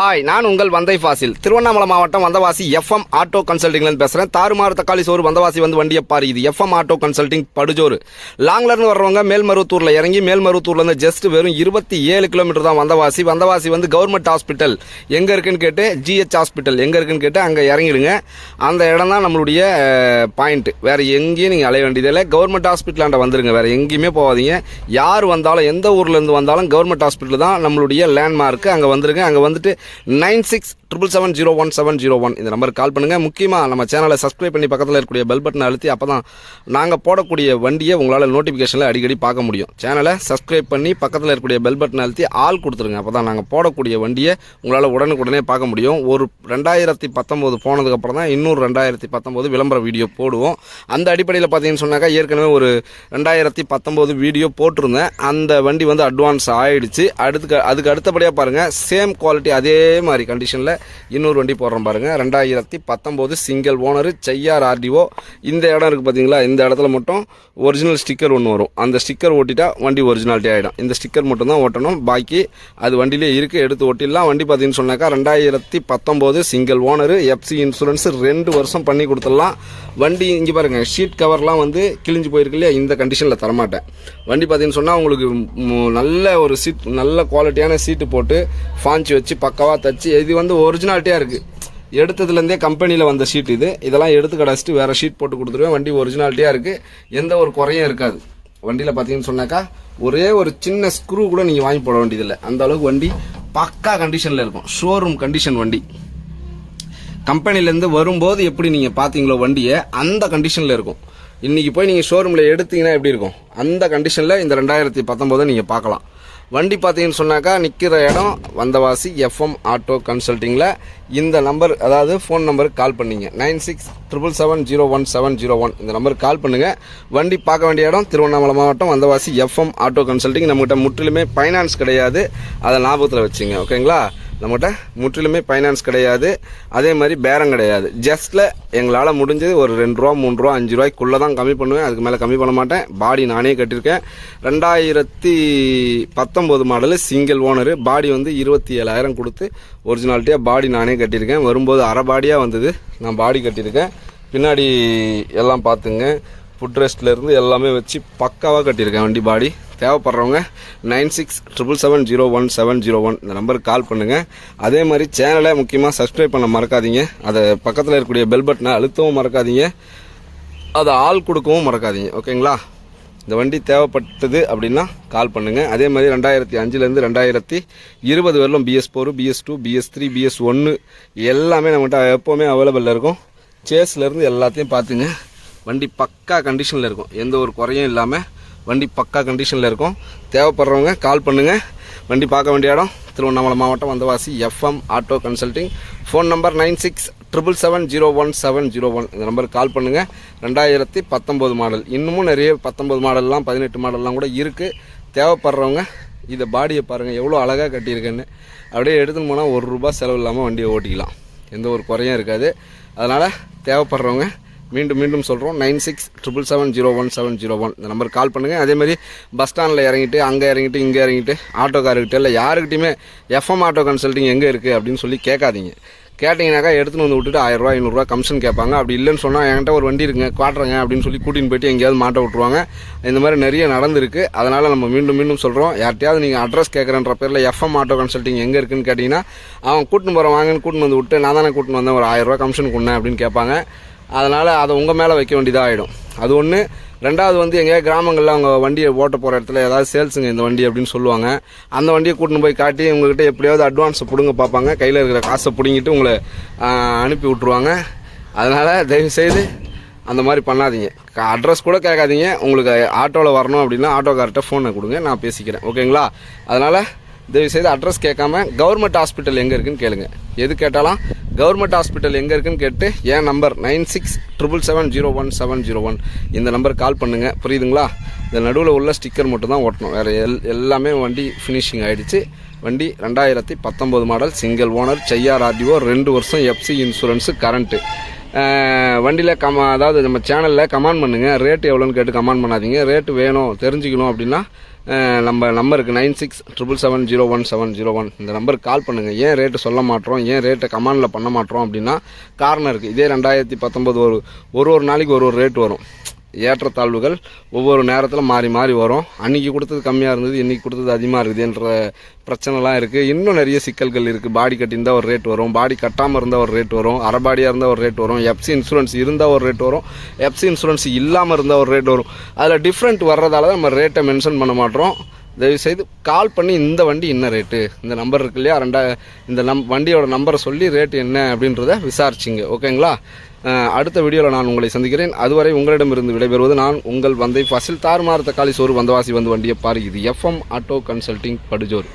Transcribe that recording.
Hi நான் உங்கள் வந்தை ஃபாசில். திருவண்ணாமலை மாவட்டம் வந்தவாசி எஃப்எம் ஆட்டோ கன்சல்டிங்லேருந்து பேசுகிறேன் தாறுமாறு தக்காளி சோறு வந்தவாசி வந்து வண்டியை பாரு இது எஃப்எம் ஆட்டோ கன்சல்டிங் படுஜோறு. லாங்லேருந்து வர்றவங்க மேல்மருவத்தூரில் இறங்கி மேல்மருவத்தூர்லேருந்து ஜஸ்ட் வெறும் இருபத்தி ஏழு கிலோமீட்டர் தான் வந்தவாசி. வந்தவாசி வந்து கவர்மெண்ட் ஹாஸ்பிட்டல் எங்கே இருக்குன்னு கேட்டு ஜிஹெச் ஹாஸ்பிட்டல் எங்கே இருக்குன்னு கேட்டு அங்கே இறங்கிடுங்க. அந்த இடம் தான் நம்மளுடைய பாயிண்ட் வேறு எங்கேயும் நீங்கள் அலைய வேண்டியதில்லை கவர்மெண்ட் ஹாஸ்பிட்டலாண்ட வந்துருங்க. வேறு எங்கேயுமே போகாதீங்க. யார் வந்தாலும் எந்த ஊர்லேருந்து வந்தாலும் கவர்மெண்ட் ஹாஸ்பிட்டல் தான் நம்மளுடைய லேண்ட்மார்க்கு அங்கே வந்துருங்க. அங்கே வந்துட்டு nine six triple seven zero one seven zero one இந்த நம்பருக்கு கால் பண்ணுங்கள் முக்கியமாக நம்ம சேனலை சப்ஸ்கிரைப் பண்ணி பக்கத்தில் இருக்கக்கூடிய பெல் பட்டனை அழுத்தி அப்போ தான் நாங்கள் போடக்கூடிய வண்டியை உங்களால் நோட்டிஃபிகேஷனில் அடிக்கடி பார்க்க முடியும். சேனலை சப்ஸ்கிரைப் பண்ணி பக்கத்தில் இருக்கக்கூடிய பெல் பட்டனை அழுத்தி ஆள் கொடுத்துருங்க. அப்போ தான் நாங்கள் போடக்கூடிய வண்டியை உங்களால் உடனுக்குடனே பார்க்க முடியும். ஒரு ரெண்டாயிரத்தி பத்தொம்போது போனதுக்கப்புறம் தான் இன்னொரு ரெண்டாயிரத்தி பத்தொம்போது விளம்பர வீடியோ போடுவோம். அந்த அடிப்படையில் பார்த்தீங்கன்னு சொன்னாக்கா ஏற்கனவே ஒரு ரெண்டாயிரத்தி பத்தொம்போது வீடியோ போட்டிருந்தேன். அந்த வண்டி வந்து அட்வான்ஸ் ஆகிடுச்சு அடுத்து அதுக்கு அடுத்தபடியாக பாருங்கள் சேம் குவாலிட்டி அதே மாதிரி கண்டிஷனில் இன்னொரு வண்டி போடுறோம் பாருங்கள் ரெண்டாயிரத்தி பத்தொம்போது சிங்கிள் ஓனர் செய்யார் ஆர்டிஓ இந்த இடம் இருக்குது பார்த்தீங்களா இந்த இடத்துல மட்டும் ஒரிஜினல் ஸ்டிக்கர் ஒன்று வரும். அந்த ஸ்டிக்கர் ஓட்டிட்டா வண்டி ஒரிஜினாலிட்டி ஆகிடும் இந்த ஸ்டிக்கர் மட்டும் தான் ஓட்டணும். பாக்கி அது வண்டியிலே இருக்குது எடுத்து ஓட்டிடலாம். வண்டி பார்த்தீங்கன்னு சொன்னாக்கா ரெண்டாயிரத்தி பத்தொம்போது சிங்கிள் ஓனர் எஃப்சி இன்சூரன்ஸ் ரெண்டு வருஷம் பண்ணி கொடுத்துடலாம். வண்டி இங்கே பாருங்கள் ஷீட் கவர்லாம் வந்து கிழிஞ்சு போயிருக்கு இல்லையா? இந்த கண்டிஷனில் தரமாட்டேன். வண்டி பார்த்தீங்கன்னு சொன்னால் உங்களுக்கு நல்ல ஒரு சீட் நல்ல குவாலிட்டியான சீட்டு போட்டு ஃபாஞ்சி வச்சு பக்கவாக தச்சு இது வந்து ஒரிஜினாலிட்டியாக இருக்குது எடுத்ததுலேருந்தே கம்பெனியில் வந்த ஷீட் இது. இதெல்லாம் எடுத்து கிடச்சிட்டு வேறு ஷீட் போட்டு கொடுத்துருவேன். வண்டி ஒரிஜினாலிட்டியாக இருக்குது எந்த ஒரு குறையும் இருக்காது. வண்டியில் பார்த்தீங்கன்னு சொன்னாக்கா ஒரே ஒரு சின்ன ஸ்க்ரூ கூட நீங்கள் வாங்கி போட வேண்டியதில்லை அந்த அளவுக்கு வண்டி பக்கா கண்டிஷனில் இருக்கும். ஷோரூம் கண்டிஷன் வண்டி. கம்பெனிலேருந்து வரும்போது எப்படி நீங்கள் பார்த்தீங்களோ வண்டியை அந்த கண்டிஷனில் இருக்கும். இன்றைக்கி போய் நீங்கள் ஷோரூமில் எடுத்தீங்கன்னா எப்படி இருக்கும்? அந்த கண்டிஷனில் இந்த ரெண்டாயிரத்தி பத்தொம்போதை நீங்கள் பார்க்கலாம். வண்டி பார்த்தீங்கன்னு சொன்னாக்கா நிற்கிற இடம் வந்தவாசி எஃப்எம் ஆட்டோ கன்சல்ட்டிங்கில் இந்த நம்பர் அதாவது ஃபோன் நம்பருக்கு கால் பண்ணிங்க. Nine six triple seven zero one seven zero one. இந்த நம்பருக்கு கால் பண்ணுங்கள் வண்டி பார்க்க வேண்டிய இடம் திருவண்ணாமலை மாவட்டம் வந்தவாசி எஃப்எம் ஆட்டோ கன்சல்ட்டிங் நம்மகிட்ட முற்றிலுமே ஃபைனான்ஸ் கிடையாது. அதை ஞாபகத்தில் வச்சுங்க ஓகேங்களா நம்மகிட்ட முற்றிலுமே ஃபைனான்ஸ் கிடையாது. அதே மாதிரி பேரம் கிடையாது. ஜஸ்ட்டில் எங்களால் முடிஞ்சது ஒரு ரெண்டு ரூபா மூணு ரூபா அஞ்சு ரூபாய்க்குள்ளே தான் கம்மி பண்ணுவேன். அதுக்கு மேலே கம்மி பண்ண மாட்டேன். பாடி நானே கட்டியிருக்கேன். ரெண்டாயிரத்தி பத்தொம்போது மாடலு சிங்கிள் ஓனரு பாடி வந்து இருபத்தி ஏழாயிரம் கொடுத்து ஒரிஜினாலிட்டியாக பாடி நானே கட்டியிருக்கேன். வரும்போது அரை பாடியாக வந்தது. நான் பாடி கட்டியிருக்கேன். பின்னாடி எல்லாம் பார்த்துங்க. ஃபுட் ரெஸ்ட்லேருந்து எல்லாமே வச்சு பக்காவாக கட்டியிருக்கேன் வண்டி பாடி. தேவைப்படுறவங்க nine six triple seven zero one seven zero one இந்த நம்பருக்கு கால் பண்ணுங்கள் அதே மாதிரி சேனலை முக்கியமாக சப்ஸ்கிரைப் பண்ண மறக்காதீங்க. அதை பக்கத்தில் இருக்கக்கூடிய பெல் பட்டனை அழுத்தவும் மறக்காதீங்க. அதை ஆள் கொடுக்கவும் மறக்காதீங்க. ஓகேங்களா இந்த வண்டி தேவைப்பட்டது அப்படின்னா கால் பண்ணுங்கள் அதே மாதிரி ரெண்டாயிரத்தி அஞ்சுலேருந்து ரெண்டாயிரத்தி இருபது வரலும் BS four BS two BS three BS ஒன்று எல்லாமே நம்மகிட்ட எப்போவுமே அவைலபிளில் இருக்கும். சேஸ்லேருந்து எல்லாத்தையும் பார்த்துங்க. வண்டி பக்கா கண்டிஷனில் இருக்கும். எந்த ஒரு குறையும் இல்லாமல் வண்டி பக்கா கண்டிஷனில் இருக்கும். தேவைப்படுறவங்க கால் பண்ணுங்கள் வண்டி பார்க்க வேண்டிய இடம் திருவண்ணாமலை மாவட்டம் Vandavasi FM auto consulting phone number nine six triple seven zero one seven zero one இந்த நம்பருக்கு கால் பண்ணுங்கள் ரெண்டாயிரத்தி பத்தொம்போது மாடல் இன்னமும் நிறைய பத்தொம்போது மாடல்லாம் பதினெட்டு மாடல்லாம் கூட இருக்குது தேவைப்படுறவங்க இதை பாடியை பாருங்கள் எவ்வளோ அழகாக கட்டியிருக்கேன்னு. அப்படியே எடுத்துன்னு போனால் ஒரு ரூபா செலவு இல்லாமல் வண்டியை ஓட்டிக்கலாம். எந்த ஒரு குறையும் இருக்காது. அதனால் தேவைப்படுறவங்க மீண்டும் மீண்டும் சொல்கிறோம் nine six triple seven zero one seven zero one. இந்த நம்பருக்கு கால் பண்ணுங்கள் அதே மாதிரி பஸ் ஸ்டாண்டில் இறங்கிட்டு அங்கே இறங்கிட்டு இங்கே இறங்கிட்டு ஆட்டோக்காரர்கிட்ட இல்லை யாருக்கிட்டையுமே எஃப்எம் ஆட்டோ கன்சல்ட்டிங் எங்கே இருக்குது அப்படின்னு சொல்லி கேட்காதீங்க. கேட்டிங்கனாக்கா எடுத்துன்னு வந்து விட்டுட்டு ஆயிரரூவா ஐநூறுரூவா கமிஷன் கேட்பாங்க. அப்படி இல்லைன்னு சொன்னால் என்கிட்ட ஒரு வண்டி இருக்குங்க காட்டுறேங்க அப்படின்னு சொல்லி கூட்டின்னு போயிட்டு எங்கேயாவது மாட்ட விட்ருவாங்க இந்த மாதிரி நிறைய நடந்திருக்கு. அதனால் நம்ம மீண்டும் மீண்டும் சொல்கிறோம் யார்ட்டையாவது நீங்கள் அட்ரஸ் கேட்குறன்ற பேரில் எஃப்எம் ஆட்டோ கன்சல்ட்டிங் எங்கே இருக்குன்னு கேட்டிங்கன்னா அவன் கூட்டின்னு போகிறேன் வாங்கன்னு கூட்டின்னு வந்து விட்டு நான் தானே கூட்டின்னு வந்தேன் ஒரு ஆயிரரூவா கமிஷன் கொடுனேன் அப்படின்னு கேட்பாங்க. அதனால் அதை உங்கள் மேலே வைக்க வேண்டியதாக ஆகிடும் அது ஒன்று ரெண்டாவது வந்து எங்கேயாவது கிராமங்களில் அவங்க வண்டியை ஓட்ட போகிற இடத்துல ஏதாவது சேல்ஸுங்க இந்த வண்டி அப்படின்னு சொல்லுவாங்க. அந்த வண்டியை கூட்டின்னு போய் காட்டி உங்கள்கிட்ட எப்படியாவது அட்வான்ஸை பிடுங்க பார்ப்பாங்க கையில் இருக்கிற காசை பிடுங்கிட்டு உங்களை அனுப்பி விட்ருவாங்க அதனால் தயவுசெய்து அந்த மாதிரி பண்ணாதீங்க. அட்ரஸ் கூட கேட்காதீங்க. உங்களுக்கு ஆட்டோவில் வரணும் அப்படின்னா ஆட்டோக்கார்ட்ட ஃபோனை கொடுங்க. நான் பேசிக்கிறேன். ஓகேங்களா? அதனால் தயவுசெய்து அட்ரஸ் கேட்காம கவர்மெண்ட் ஹாஸ்பிட்டல் எங்கே இருக்குன்னு கேளுங்க. எது கேட்டாலும் கவர்மெண்ட் ஹாஸ்பிட்டல் எங்கே இருக்குன்னு கேட்டு என் number nine six triple seven zero one seven zero one. இந்த நம்பருக்கு கால் பண்ணுங்கள் புரியுதுங்களா? இந்த நடுவில் உள்ள ஸ்டிக்கர் மட்டும் தான் ஓட்டணும். வேறு எல் எல்லாமே வண்டி ஃபினிஷிங் ஆகிடுச்சு வண்டி ரெண்டாயிரத்தி பத்தொம்போது model single owner Cheyyar RTO ரெண்டு வருஷம் எஃப்சி இன்சூரன்ஸு கரண்ட்டு வண்டியில் கம அதாவது நம்ம சேனலில் கமெண்ட் பண்ணுங்கள் ரேட்டு எவ்வளோன்னு கேட்டு கமெண்ட் பண்ணாதீங்க. ரேட்டு வேணும் தெரிஞ்சுக்கணும் அப்படின்னா நம்ம நம்பருக்கு nine six triple seven zero one seven zero one. இந்த நம்பருக்கு கால் பண்ணுங்கள் ஏன் ரேட்டு சொல்ல மாட்டோம் ஏன் ரேட்டை கமாண்டில் பண்ண மாட்டோம் அப்படின்னா காரணம் இருக்குது இதே ரெண்டாயிரத்தி பத்தொம்போது ஒரு ஒரு ஒரு நாளைக்கு ஒரு ஒரு ரேட் வரும். ஏற்றத்தாழ்வுகள் ஒவ்வொரு நேரத்தில் மாறி மாறி வரும். அன்னைக்கு கொடுத்தது கம்மியாக இருந்தது இன்றைக்கி கொடுத்தது அதிகமாக இருக்குதுன்ற பிரச்சனைலாம் இருக்குது இன்னும் நிறைய சிக்கல்கள் இருக்குது பாடி கட்டியிருந்தால் ஒரு ரேட் வரும். பாடி கட்டாமல் இருந்தால் ஒரு ரேட் வரும். அரைபாடியாக இருந்தால் ஒரு ரேட் வரும். எஃப்சி இன்சூரன்ஸ் இருந்தால் ஒரு ரேட் வரும். எஃப்சி இன்சூரன்ஸ் இல்லாமல் இருந்தால் ஒரு ரேட் வரும். அதில் டிஃப்ரெண்ட் வர்றதால தான் நம்ம ரேட்டை மென்ஷன் பண்ண மாட்டோம். தயவுசெய்து கால் பண்ணி இந்த வண்டி என்ன ரேட்டு இந்த நம்பர் இருக்கு இல்லையா? ரெண்டா இந்த நம் வண்டியோட நம்பரை சொல்லி ரேட் என்ன அப்படின்றத விசாரிச்சிங்க ஓகேங்களா அடுத்த வீடியோவில் நான் உங்களை சந்திக்கிறேன். அதுவரை உங்களிடமிருந்து விடைபெறுவது நான் உங்கள் வந்தை ஃபசில் தார்மார் தக்காளி சோறு வந்தவாசி வந்து வண்டியை பாரு இது எஃப்எம் ஆட்டோ கன்சல்டிங் படுஜோர்